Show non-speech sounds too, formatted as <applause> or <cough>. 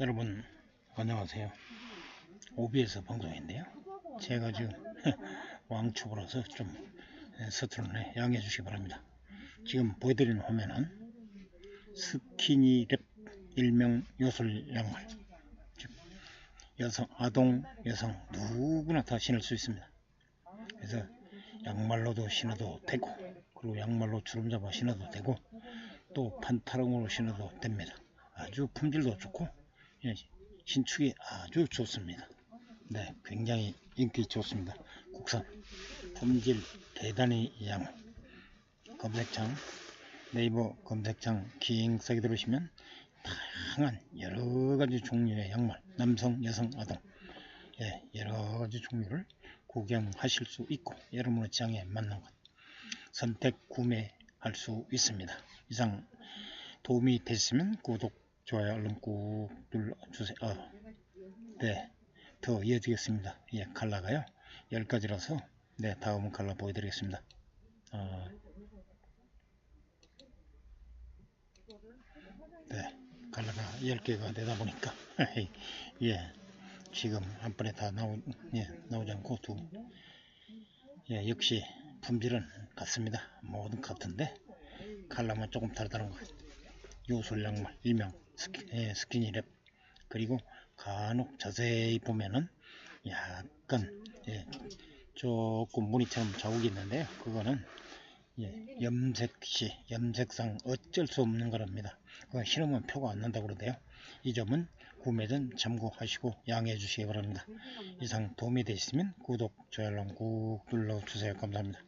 여러분 안녕하세요. OBS 방송인데요. 제가 지금 <laughs> 왕초보라서 좀 서투르네 양해해 주시기 바랍니다. 지금 보여드리는 화면은 스키니랩 일명 요술 양말. 즉 여성 아동 여성 누구나 다 신을 수 있습니다. 그래서 양말로도 신어도 되고 그리고 양말로 주름 잡아 신어도 되고 또 판타롱으로 신어도 됩니다. 아주 품질도 좋고 예, 신축이 아주 좋습니다. 네, 굉장히 인기 좋습니다. 국산 품질 대단히 양 검색창 네이버 검색창 기행석에 들어오시면 다양한 여러가지 종류의 양말 남성 여성 아동 예, 여러가지 종류를 구경하실 수 있고 여러분의 취향에 맞는 것 선택 구매할 수 있습니다. 이상 도움이 됐으면 구독 좋아요 얼른 꾹 눌러주세요. 어, 네, 더 이어지겠습니다. 예, 칼라가요. 10가지라서 네, 다음 칼라 보여드리겠습니다. 어, 네, 칼라가 10개가 되다 보니까 <laughs> 예, 지금 한 번에 다 나오, 예, 나오지 않고 두 예, 역시 품질은 같습니다. 모든 같은데 칼라만 조금 다르다는 것 요술 양말 일명 스키, 예, 스키니랩. 그리고 간혹 자세히 보면은 약간 예, 조금 무늬처럼 자국이 있는데요. 그거는 예, 염색시 염색상 어쩔 수 없는 거랍니다. 그거 신으면 표가 안 난다고 그러대요. 이 점은 구매 전 참고하시고 양해해 주시기 바랍니다. 이상 도움이 되셨으면 구독 좋아요 꾹 눌러주세요. 감사합니다